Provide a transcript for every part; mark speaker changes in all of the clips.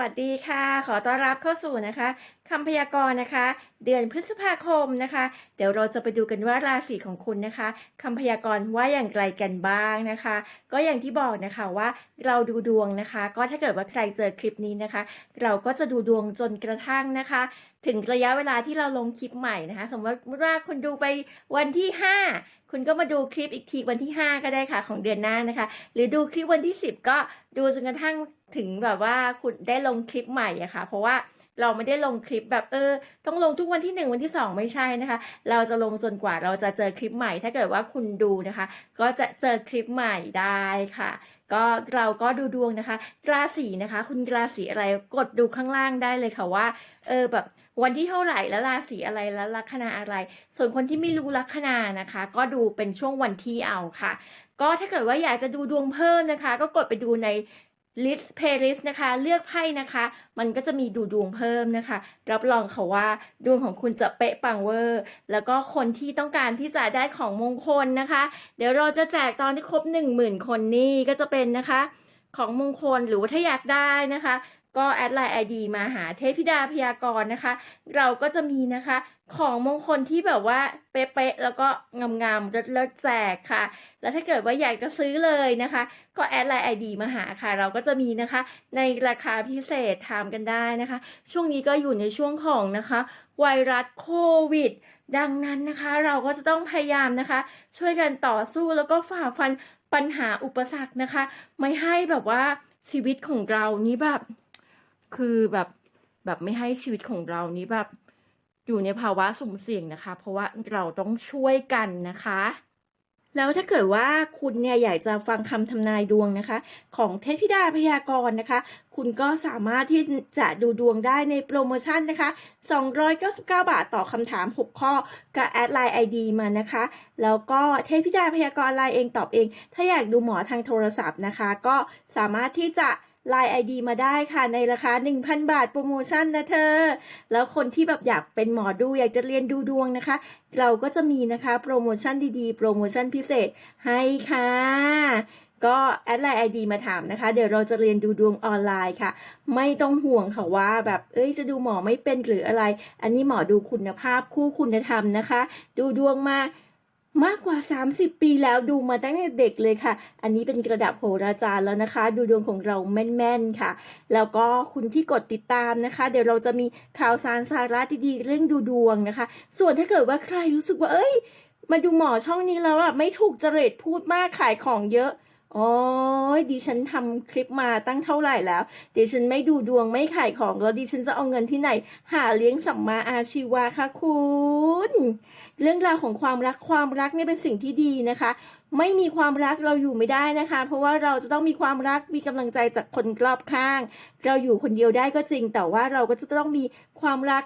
Speaker 1: วัสดีค่ะ ขอต้อนรับเข้าสู่นะคะคำพยากรณ์นะคะ เดือนพฤษภาคมนะคะ เดี๋ยวเราจะไปดูกันว่าราศีของคุณนะคะคำพยากรณ์ว่าอย่างไรกันบ้างนะคะ ก็อย่างที่บอกนะคะว่าเราดูดวงนะคะ ก็ถ้าเกิดว่าใครเจอคลิปนี้นะคะ เราก็จะดูดวงจนกระทั่งนะคะถึงระยะเวลาที่เราลงคลิปใหม่นะคะ สมมติว่าคุณดูไปวันที่ 5 คุณก็มาดูคลิปอีกทีวันที่ 5 ก็ได้ค่ะของเดือนหน้านะคะ หรือดูคลิปวันที่ 10 ก็ดูจนกระทั่งถึงแบบว่าคุณได้ลงคลิปใหม่อะค่ะ เพราะว่าเราไม่ได้ลงคลิปแบบเออ ต้องลงทุกวันที่ 1 วันที่ 2 ไม่ใช่นะคะ เราจะลงจนกว่าเราจะเจอคลิปใหม่ ถ้าเกิดว่าคุณดูนะคะ ก็จะเจอคลิปใหม่ได้ค่ะก็เราก็ดูดวงนะคะ ราศีนะคะ คุณราศีอะไรกดดูข้างล่างได้เลยค่ะว่า เออแบบ วันที่เท่าไหร่แล้วราศีอะไรแล้วลัคนาอะไร ส่วนคนที่ไม่รู้ลัคนานะคะ ก็ดูเป็นช่วงวันที่เอาค่ะ ก็ถ้าเกิดว่าอยากจะดูดวงเพิ่มนะคะ ก็กดไปดูใน list playlist นะคะ เลือกไพ่นะคะ มันก็จะมีดูดวงเพิ่มนะคะ รับรองค่ะว่าดวงของคุณจะเป๊ะปังเวอร์ แล้วก็คนที่ต้องการที่จะได้ของมงคลนะคะ เดี๋ยวเราจะแจกตอนที่ครบ 1 0,000 คนนี่ก็จะเป็นนะคะ ของมงคลหรือว่าถ้าอยากได้นะคะ ก็แอดไลน์ไอดีมาหาเทพธิดาพยากรณ์นะคะ เราก็จะมีนะคะของมงคลที่แบบว่าเป๊ะๆแล้วก็งามๆเลิศๆแจกค่ะ แล้วถ้าเกิดว่าอยากจะซื้อเลยนะคะ ก็แอดไลน์ไอดีมาหาค่ะ เราก็จะมีนะคะ ในราคาพิเศษถามกันได้นะคะ ช่วงนี้ก็อยู่ในช่วงของนะคะ ไวรัสโควิด ดังนั้นนะคะ เราก็จะต้องพยายามนะคะ ช่วยกันต่อสู้แล้วก็ฝ่าฟันปัญหาอุปสรรคนะคะ ไม่ให้แบบว่าชีวิตของเรานี้แบบ คือแบบแบบไม่ให้ชีวิตของเรานี้แบบอยู่ในภาวะสุ่มเสี่ยงนะคะ เพราะว่าเราต้องช่วยกันนะคะ แล้วถ้าเกิดว่าคุณเนี่ยอยากจะฟังคำทำนายดวงนะคะ ของเทพธิดาพยากรณ์นะคะ คุณก็สามารถที่จะดูดวงได้ในโปรโมชั่นนะคะ 299 บาทต่อคำถาม 6 ข้อกับแอดไลน์ ID มานะคะ แล้วก็เทพธิดาพยากรณ์ไลน์เองตอบเอง ถ้าอยากดูหมอทางโทรศัพท์นะคะ ก็สามารถที่จะ ไลน์ ID มาได้ค่ะในราคา 1,000 บาทโปรโมชั่นนะเธอ แล้วคนที่แบบอยากเป็นหมอดูอยากจะเรียนดูดวงนะคะ เราก็จะมีนะคะโปรโมชั่นดีๆ โปรโมชั่นพิเศษให้ค่ะ ก็แอดไลน์ไอดีมาถามนะคะ เดี๋ยวเราจะเรียนดูดวงออนไลน์ค่ะ ไม่ต้องห่วงค่ะว่าแบบเอ้ยจะดูหมอไม่เป็นหรืออะไร อันนี้หมอดูคุณภาพคู่คุณธรรมนะคะ ดูดวงมา มากกว่า 30 ปีแล้วดูมาตั้งแต่เด็กเลยค่ะ อันนี้เป็นกระดับโหราจารย์แล้วนะคะ ดูดวงของเราแม่นๆค่ะ แล้วก็คุณที่กดติดตามนะคะ เดี๋ยวเราจะมีข่าวสารสาระดีๆเรื่องดูดวงนะคะ ส่วนถ้าเกิดว่าใครรู้สึกว่า เอ้ย มาดูหมอช่องนี้แล้วอะไม่ถูกจริตพูดมากขายของเยอะ โอ้ยดิฉันทำคลิปมาตั้งเท่าไหร่แล้ว ดิฉันไม่ดูดวงไม่ขายของแล้วดิฉันจะเอาเงินที่ไหน หาเลี้ยงสัมมาอาชีวะค่ะคุณ เรื่องราวของความรักความรักเนี่ยเป็นสิ่งที่ดีนะคะ ไม่มีความรักเราอยู่ไม่ได้นะคะ เพราะว่าเราจะต้องมีความรักมีกำลังใจจากคนรอบข้าง เราอยู่คนเดียวได้ก็จริง แต่ว่าเราก็จะต้องมีความรัก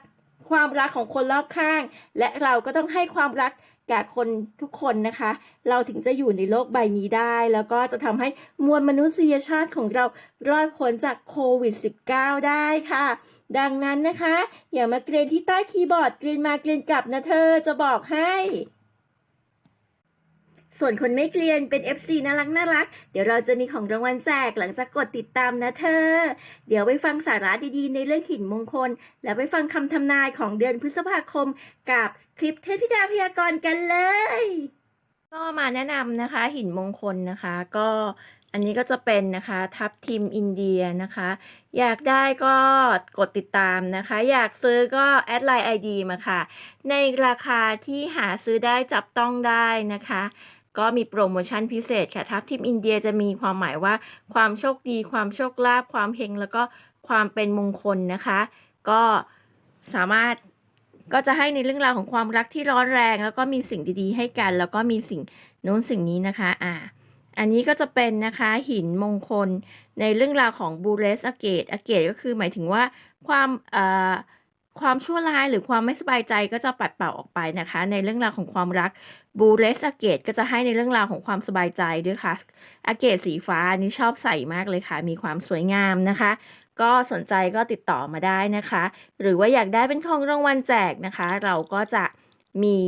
Speaker 1: ความรักของคนรอบข้าง และเราก็ต้องให้ความรัก แก่คนทุกคนนะคะ เราถึงจะอยู่ในโลกใบนี้ได้ แล้วก็จะทำให้มวลมนุษยชาติของเรารอดพ้นจากโควิด -19 ได้ค่ะ ดังนั้นนะคะ อย่ามาเกรีนที่ใต้คีย์บอร์ด เกรีนมาเกรีนกลับนะเธอจะบอกให้ ส่วนคนไม่เกลียนเป็น FC น่ารักน่ารัก เดี๋ยวเราจะมีของรางวัลแจกหลังจากกดติดตามนะเธอ เดี๋ยวไปฟังสาระดีๆ ในเรื่องหินมงคล แล้วไปฟังคำทำนายของเดือนพฤษภาคม กับคลิปเทพธิดาพยากรณ์กันเลย ก็มาแนะนำนะคะ หินมงคลนะคะ ก็อันนี้ก็จะเป็นนะคะทับทิมอินเดียนะคะ อยากได้ก็กดติดตามนะคะ อยากซื้อก็แอดไลน์ไอดีมาค่ะ ในราคาที่หาซื้อได้จับต้องได้นะคะ ก็มีโปรโมชั่นพิเศษค่ะทับทิมอินเดียจะมีความหมายว่า ความโชคดี ความโชคลาภความเฮงแล้วก็ความเป็นมงคลนะคะ ก็สามารถก็จะให้ในเรื่องราวของความรักที่ร้อนแรง แล้วก็มีสิ่งดีๆ ให้กัน แล้วก็มีสิ่งโน้นสิ่งนี้นะคะอ่าอันนี้ก็จะเป็นนะคะหินมงคลในเรื่องราวของบูเรสอเกตอเกตก็คือหมายถึงว่าความเอ่อความชั่วร้ายหรือความไม่สบายใจก็จะปัดเป่าออกไปนะคะ ในเรื่องราวของความรัก บูเรสอเกตก็จะให้ในเรื่องราวของความสบายใจด้วยค่ะอเกตสีฟ้านนี้ชอบใส่มากเลยค่ะ มีความสวยงามนะคะ ก็สนใจก็ติดต่อมาได้นะคะ หรือว่าอยากได้เป็นของรางวัลแจกนะคะ เราก็จะมี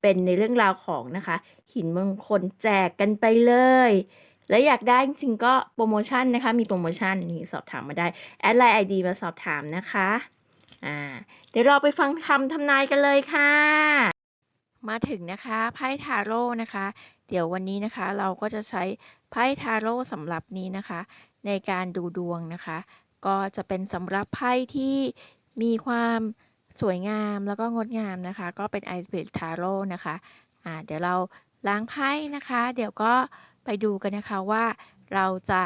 Speaker 1: เป็นในเรื่องราวของนะคะ หินมงคลแจกกันไปเลย และอยากได้จริงๆก็โปรโมชั่นนะคะ มีโปรโมชั่นนี่สอบถามมาได้แอดไลน์ไอดีมาสอบถามนะคะอ่าเดี๋ยวเราไปฟังคำทำนายกันเลยค่ะ มาถึงนะคะไพ่ทาโร่นะคะ เดี๋ยววันนี้นะคะเราก็จะใช้ไพ่ทาโร่สำหรับนี้นะคะ ในการดูดวงนะคะ ก็จะเป็นสำหรับไพ่ที่มีความสวยงามแล้วก็งดงามนะคะ ก็เป็นไอเ d ทาโร่นะคะอ่าเดี๋ยวเราล้างไพ่นะคะ เดี๋ยวก็ไปดูกันนะคะว่าเราจะ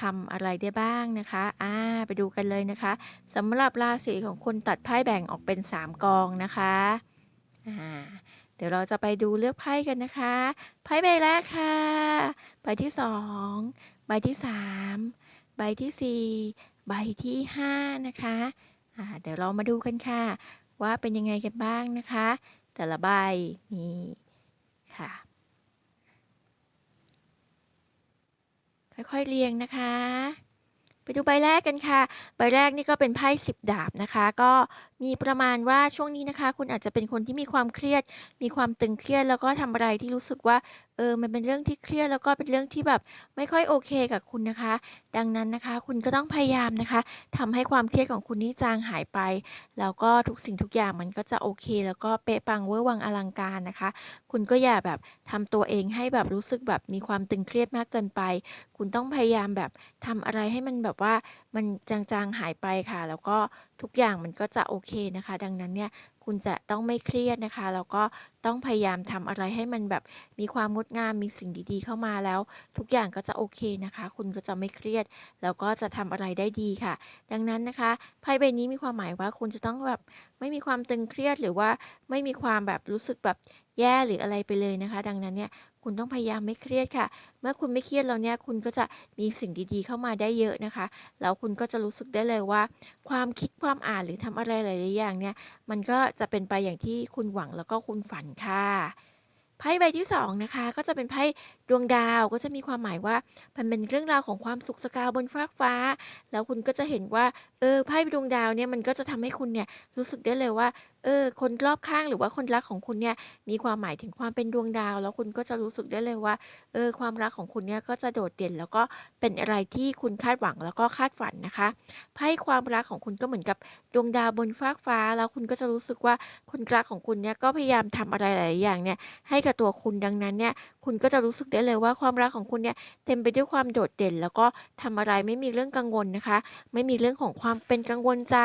Speaker 1: ทำอะไรได้บ้างนะคะ อ่า ไปดูกันเลยนะคะสำหรับราศีของคุณตัดไพ่แบ่งออกเป็น 3 กองนะคะ เดี๋ยวเราจะไปดูเลือกไพ่กันนะคะ ไพ่ใบแรกค่ะ ใบที่สองใบที่สามใบที่สี่ใบที่ห้านะคะอ่าเดี๋ยวเรามาดูกันค่ะ ว่าเป็นยังไงกันบ้างนะคะ แต่ละใบนี่ค่ะ ค่อยๆเรียงนะคะไปดูใบแรกกันค่ะ ใบแรกนี่ก็เป็นไพ่สิบดาบนะคะ ก็ มีประมาณว่าช่วงนี้นะคะ คุณอาจจะเป็นคนที่มีความเครียด มีความตึงเครียดแล้วก็ทำอะไรที่รู้สึกว่าเออมันเป็นเรื่องที่เครียดแล้วก็เป็นเรื่องที่แบบไม่ค่อยโอเคกับคุณนะคะ ดังนั้นนะคะ คุณก็ต้องพยายามนะคะทำให้ความเครียดของคุณนี่จางหายไป แล้วก็ทุกสิ่งทุกอย่างมันก็จะโอเค แล้วก็เป๊ะปังเวอร์วังอลังการนะคะ คุณก็อย่าแบบทำตัวเองให้แบบรู้สึกแบบมีความตึงเครียดมากเกินไป คุณต้องพยายามแบบทำอะไรให้มันแบบว่ามันจางๆหายไปค่ะ แล้วก็ทุกอย่างมันก็จะโอเคนะคะ ดังนั้นเนี่ยคุณจะต้องไม่เครียดนะคะแล้วก็ต้องพยายามทำอะไรให้มันแบบมีความงดงามมีสิ่งดีๆ เข้ามาแล้ว ทุกอย่างก็จะโอเคนะคะ คุณก็จะไม่เครียด แล้วก็จะทำอะไรได้ดีค่ะ ดังนั้นนะคะไพ่ใบนี้มีความหมายว่าคุณจะต้องแบบไม่มีความตึงเครียดหรือว่าไม่มีความแบบรู้สึกแบบแย่หรืออะไรไปเลยนะคะ ดังนั้นเนี่ย คุณต้องพยายามไม่เครียดค่ะ เมื่อคุณไม่เครียดแล้วเนี่ยคุณก็จะมีสิ่งดีๆ เข้ามาได้เยอะนะคะ แล้วคุณก็จะรู้สึกได้เลยว่า ความคิดความอ่านหรือทำอะไรหลายๆอย่างเนี่ย มันก็จะเป็นไปอย่างที่คุณหวังแล้วก็คุณฝันค่ะไพ่ใบที่สองนะคะก็จะเป็นไพ่ดวงดาวก็จะมีความหมายว่ามันเป็นเรื่องราวของความสุขสกาวบนฟากฟ้า แล้วคุณก็จะเห็นว่าเออไพ่ดวงดาวเนี่ยมันก็จะทำให้คุณเนี่ยรู้สึกได้เลยว่าเออคนรอบข้างหรือว่าคนรักของคุณเนี่ยมีความหมายถึงความเป็นดวงดาว แล้วคุณก็จะรู้สึกได้เลยว่าเออความรักของคุณเนี่ยก็จะโดดเด่น แล้วก็เป็นอะไรที่คุณคาดหวังแล้วก็คาดฝันนะคะไพ่ความรักของคุณก็เหมือนกับดวงดาวบนฟากฟ้า แล้วคุณก็จะรู้สึกว่าคนรักของคุณเนี่ยก็พยายามทำอะไรหลายอย่างเนี่ยให้กับตัวคุณดังนั้นเนี่ยคุณก็จะรู้สึกได้เลยว่าความรักของคุณเนี่ยเต็มไปด้วยความโดดเด่น แล้วก็ทำอะไรไม่มีเรื่องกังวลนะคะ ไม่มีเรื่องของความเป็นกังวลใจ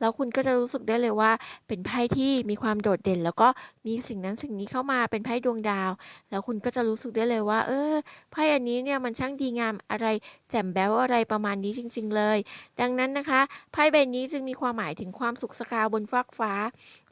Speaker 1: แล้วคุณก็จะรู้สึกได้เลยว่า เป็นไพ่ที่มีความโดดเด่น แล้วก็มีสิ่งนั้นสิ่งนี้เข้ามาเป็นไพ่ดวงดาว แล้วคุณก็จะรู้สึกได้เลยว่า เออไพ่อันนี้เนี่ยมันช่างดีงามอะไรแจ่มแบ๊วอะไรประมาณนี้จริง ๆ เลย ดังนั้นนะคะไพ่ใบนี้จึงมีความหมายถึงความสุขสกาวบนฟากฟ้า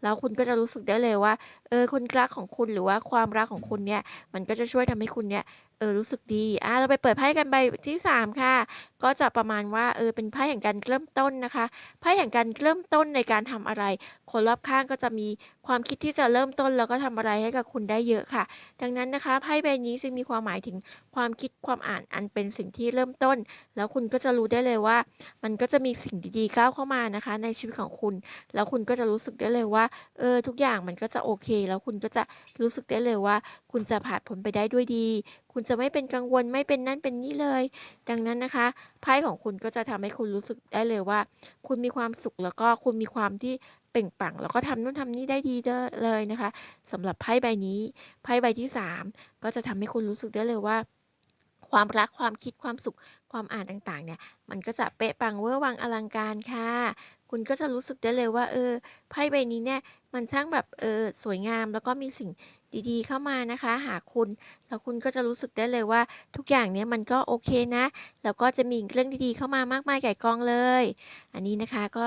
Speaker 1: แล้วคุณก็จะรู้สึกได้เลยว่า เออ คนรักของคุณหรือว่าความรักของคุณเนี่ย มันก็จะช่วยทำให้คุณเนี่ย เออรู้สึกดี อะเราไปเปิดไพ่กันใบที่สามค่ะ ก็จะประมาณว่าเออเป็นไพ่แห่งการเริ่มต้นนะคะ ไพ่แห่งการเริ่มต้นในการทำอะไร คนรอบข้างก็จะมีความคิดที่จะเริ่มต้นแล้วก็ทำอะไรให้กับคุณได้เยอะค่ะ ดังนั้นนะคะไพ่ใบนี้จึงมีความหมายถึงความคิดความอ่านอันเป็นสิ่งที่เริ่มต้น แล้วคุณก็จะรู้ได้เลยว่า มันก็จะมีสิ่งดีๆก้าวเข้ามานะคะ ในชีวิตของคุณ แล้วคุณก็จะรู้สึกได้เลยว่าเออทุกอย่างมันก็จะโอเค แล้วคุณก็จะรู้สึกได้เลยว่า คุณจะผ่านพ้นไปได้ด้วยดี คุณจะไม่เป็นกังวลไม่เป็นนั่นเป็นนี่เลย ดังนั้นนะคะไพ่ของคุณก็จะทำให้คุณรู้สึกได้เลยว่า คุณมีความสุขแล้วก็คุณมีความที่เปล่งปลั่งแล้วก็ทำนู่นทำนี่ได้ดีเลยนะคะสำหรับไพ่ใบนี้ไพ่ใบที่สามก็จะทำให้คุณรู้สึกได้เลยว่าความรักความคิดความสุขความอ่านต่างๆ เนี่ย มันก็จะเป๊ะปังเวอร์วังอลังการค่ะ คุณก็จะรู้สึกได้เลยว่า เออไพ่ใบนี้เนี่ย มันช่างแบบเออสวยงามแล้วก็มีสิ่ง ดีๆ เข้ามานะคะ หาคุณ แล้วคุณก็จะรู้สึกได้เลยว่าทุกอย่างเนี่ยมันก็โอเคนะ แล้วก็จะมีเรื่องดีๆเข้ามามากมายไก่กองเลย อันนี้นะคะก็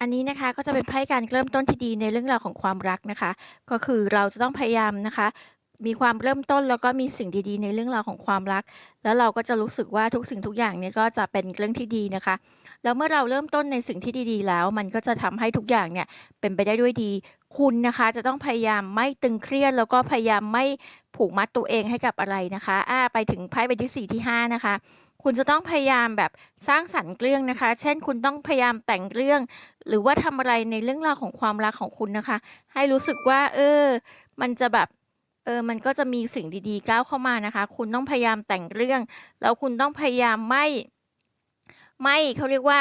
Speaker 1: อันนี้นะคะก็จะเป็นไพ่การเริ่มต้นที่ดีในเรื่องราวของความรักนะคะ ก็คือเราจะต้องพยายามนะคะ มีความเริ่มต้นแล้วก็มีสิ่งดีๆ ในเรื่องราวของความรัก แล้วเราก็จะรู้สึกว่าทุกสิ่งทุกอย่างเนี่ยก็จะเป็นเรื่องที่ดีนะคะ แล้วเมื่อเราเริ่มต้นในสิ่งที่ดีๆ แล้ว มันก็จะทำให้ทุกอย่างเนี่ยเป็นไปได้ด้วยดี คุณนะคะจะต้องพยายามไม่ตึงเครียด แล้วก็พยายามไม่ผูกมัดตัวเองให้กับอะไรนะคะอ่าไปถึงไพ่ใบที่สี่ที่ห้านะคะคุณจะต้องพยายามแบบสร้างสรรค์เรื่องนะคะ เช่น คุณต้องพยายามแต่งเรื่อง หรือว่าทำอะไรในเรื่องราวของความรักของคุณนะคะ ให้รู้สึกว่า เออ มันจะแบบ เออ มันก็จะมีสิ่งดีๆก้าวเข้ามานะคะ คุณต้องพยายามแต่งเรื่อง แล้วคุณต้องพยายามไม่ ไม่เขาเรียกว่า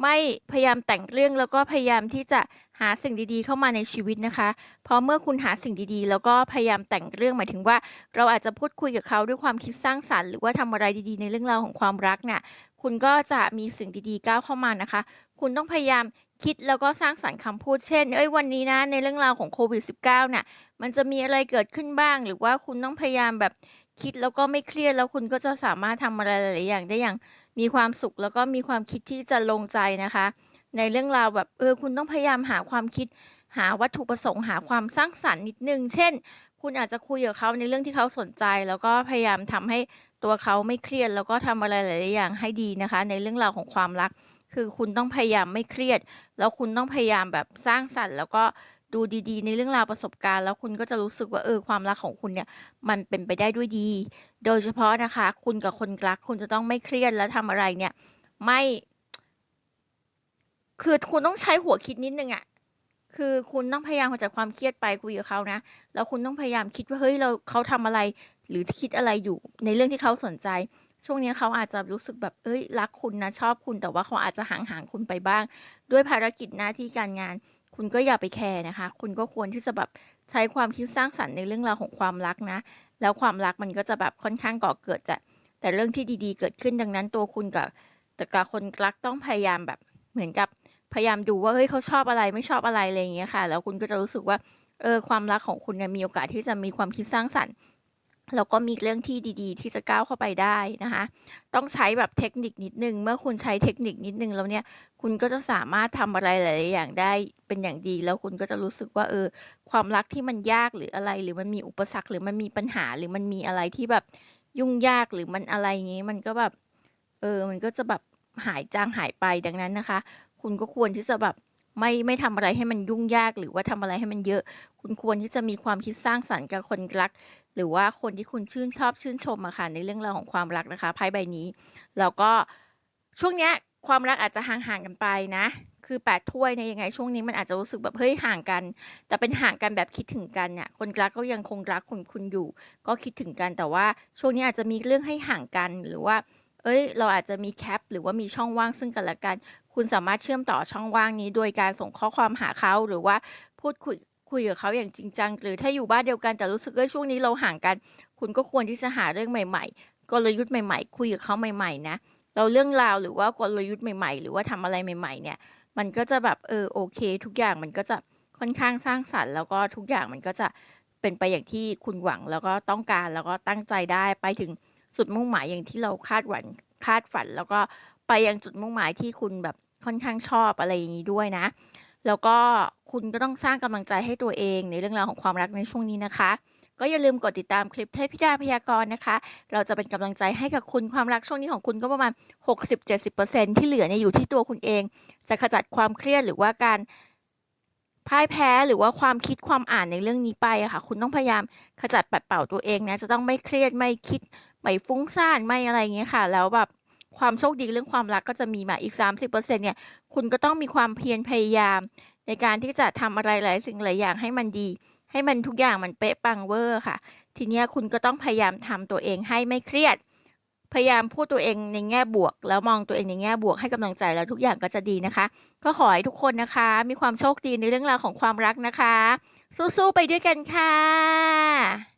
Speaker 1: ไม่พยายามแต่งเรื่องแล้วก็พยายามที่จะหาสิ่งดีๆ เข้ามาในชีวิตนะคะ เพราะเมื่อคุณหาสิ่งดีๆ แล้วก็พยายามแต่งเรื่องหมายถึงว่า เราอาจจะพูดคุยกับเขาด้วยความคิดสร้างสรรค์หรือว่าทำอะไรดีๆ ในเรื่องราวของความรักเนี่ยคุณก็จะมีสิ่งดีๆก้าวเข้ามานะคะ คุณต้องพยายามคิดแล้วก็สร้างสรรค์คำพูดเช่นเฮ้ยวันนี้นะในเรื่องราวของโควิด -19 เนี่ยมันจะมีอะไรเกิดขึ้นบ้าง หรือว่าคุณต้องพยายามแบบคิดแล้วก็ไม่เครียดแล้วคุณก็จะสามารถทำอะไรหลายๆอย่างได้อย่าง มีความสุขแล้วก็มีความคิดที่จะลงใจนะคะ ในเรื่องราวแบบเออคุณต้องพยายามหาความคิด หาวัตถุประสงค์หาความสร้างสรรค์นิดหนึ่งเช่น คุณอาจจะคุยกับเขาในเรื่องที่เขาสนใจ แล้วก็พยายามทำให้ตัวเขาไม่เครียด แล้วก็ทำอะไรหลายๆอย่างให้ดีนะคะ ในเรื่องราวของความรัก คือคุณต้องพยายามไม่เครียด แล้วคุณต้องพยายามแบบสร้างสรรค์ แล้วก็ ดูดีๆ ในเรื่องราวประสบการณ์ แล้วคุณก็จะรู้สึกว่าเออความรักของคุณเนี่ย มันเป็นไปได้ด้วยดี โดยเฉพาะนะคะ คุณกับคนรักคุณจะต้องไม่เครียดและทำอะไรเนี่ย ไม่ คือคุณต้องใช้หัวคิดนิดนึงอะคือคุณต้องพยายามกจัดความเครียดไปคุยกับเขานะ แล้วคุณต้องพยายามคิดว่าเฮ้ยเราเขาทำอะไร หรือคิดอะไรอยู่ในเรื่องที่เขาสนใจ ช่วงนี้เขาอาจจะรู้สึกแบบเฮ้ยรักคุณนะชอบคุณแต่ว่าเขาอาจจะห่างๆคุณไปบ้าง ด้วยภารกิจหน้าที่การงาน คุณก็อย่าไปแคร์นะคะ คุณก็ควรที่จะแบบใช้ความคิดสร้างสรรค์ในเรื่องราวของความรักนะ แล้วความรักมันก็จะแบบค่อนข้างก่อเกิดจากแต่เรื่องที่ดีๆ เกิดขึ้นดังนั้นตัวคุณกับแต่กับคนรักต้องพยายามแบบเหมือนกับพยายามดูว่าเฮ้ยเขาชอบอะไรไม่ชอบอะไรอะไรอย่างเงี้ยค่ะ แล้วคุณก็จะรู้สึกว่าเออความรักของคุณเนี่ยมีโอกาสที่จะมีความคิดสร้างสรรค์ แล้วก็มีเรื่องที่ดีๆ ที่จะก้าวเข้าไปได้นะคะ ต้องใช้แบบเทคนิคนิดนึง เมื่อคุณใช้เทคนิคนิดนึงแล้วเนี่ย คุณก็จะสามารถทำอะไรหลายๆอย่างได้เป็นอย่างดี แล้วคุณก็จะรู้สึกว่าเออ ความรักที่มันยากหรืออะไร หรือมันมีอุปสรรคหรือมันมีปัญหาหรือมันมีอะไรที่แบบยุ่งยากหรือมันอะไรงี้มันก็แบบเออ มันก็จะแบบหายจางหายไปดังนั้นนะคะ คุณก็ควรที่จะแบบไม่ไม่ทำอะไรให้มันยุ่งยากหรือว่าทำอะไรให้มันเยอะ คุณควรที่จะมีความคิดสร้างสรรค์กับคนรัก หรือว่าคนที่คุณชื่นชอบชื่นชมอะค่ะในเรื่องราวของความรักนะคะไพ่ใบนี้ แล้วก็ช่วงเนี้ยความรักอาจจะห่างๆกันไปนะ คือ8ถ้วยเนี่ยยังไงช่วงนี้มันอาจจะรู้สึกแบบเฮ้ยห่างกัน แต่เป็นห่างกันแบบคิดถึงกันน่ะคนรักก็ยังคงรักคุณคุณอยู่ ก็คิดถึงกันแต่ว่าช่วงนี้อาจจะมีเรื่องให้ห่างกันหรือว่าเฮ้ย เราอาจจะมีแคปหรือว่ามีช่องว่างซึ่งกันและกัน คุณสามารถเชื่อมต่อช่องว่างนี้ โดยการส่งข้อความหาเขาหรือว่าพูดคุย คุยกับเขาอย่างจริงจัง หรือถ้าอยู่บ้านเดียวกันแต่รู้สึกเฮ้ยช่วงนี้เราห่างกัน คุณก็ควรที่จะหาเรื่องใหม่ ๆ กลยุทธ์ใหม่ๆ คุยกับเขาใหม่ๆ นะแล้วเรื่องราวหรือว่ากลยุทธ์ใหม่ๆ หรือว่าทำอะไรใหม่ ๆ เนี่ย มันก็จะแบบเออโอเค ทุกอย่างมันก็จะค่อนข้างสร้างสรรค์ แล้วก็ทุกอย่างมันก็จะเป็นไปอย่างที่คุณหวังแล้วก็ต้องการแล้วก็ตั้งใจได้ไปถึงจุดมุ่งหมายอย่างที่เราคาดหวังคาดฝัน แล้วก็ไปยังจุดมุ่งหมายที่คุณแบบค่อนข้างชอบอะไรอย่างงี้ด้วยนะ แล้วก็คุณก็ต้องสร้างกำลังใจให้ตัวเองในเรื่องราวของความรักในช่วงนี้นะคะ ก็อย่าลืมกดติดตามคลิปเทพธิดาพยากรณ์นะคะ เราจะเป็นกำลังใจให้กับคุณความรักช่วงนี้ของคุณก็ประมาณ 60-70%ที่เหลือเนี่ยอยู่ที่ตัวคุณเอง จะขจัดความเครียดหรือว่าการพ่ายแพ้หรือว่าความคิดความอ่านในเรื่องนี้ไปอะค่ะ คุณต้องพยายามขจัดปัดเป่าตัวเองนะจะต้องไม่เครียดไม่คิดไม่ฟุ้งซ่านไม่อะไรเงี้ยค่ะ แล้วแบบ ความโชคดีเรื่องความรักก็จะมีมาอีก 30%เนี่ย คุณก็ต้องมีความเพียรพยายาม ในการที่จะทำอะไรหลายสิ่งหลายอย่างให้มันดี ให้มันทุกอย่างมันเป๊ะปังเวอร์ค่ะ ทีนี้คุณก็ต้องพยายามทำตัวเองให้ไม่เครียด พยายามพูดตัวเองในแง่บวก แล้วมองตัวเองในแง่บวกให้กำลังใจแล้วทุกอย่างก็จะดีนะคะ ก็ขอให้ทุกคนนะคะ มีความโชคดีในเรื่องราวของความรักนะคะ สู้ๆไปด้วยกันค่ะ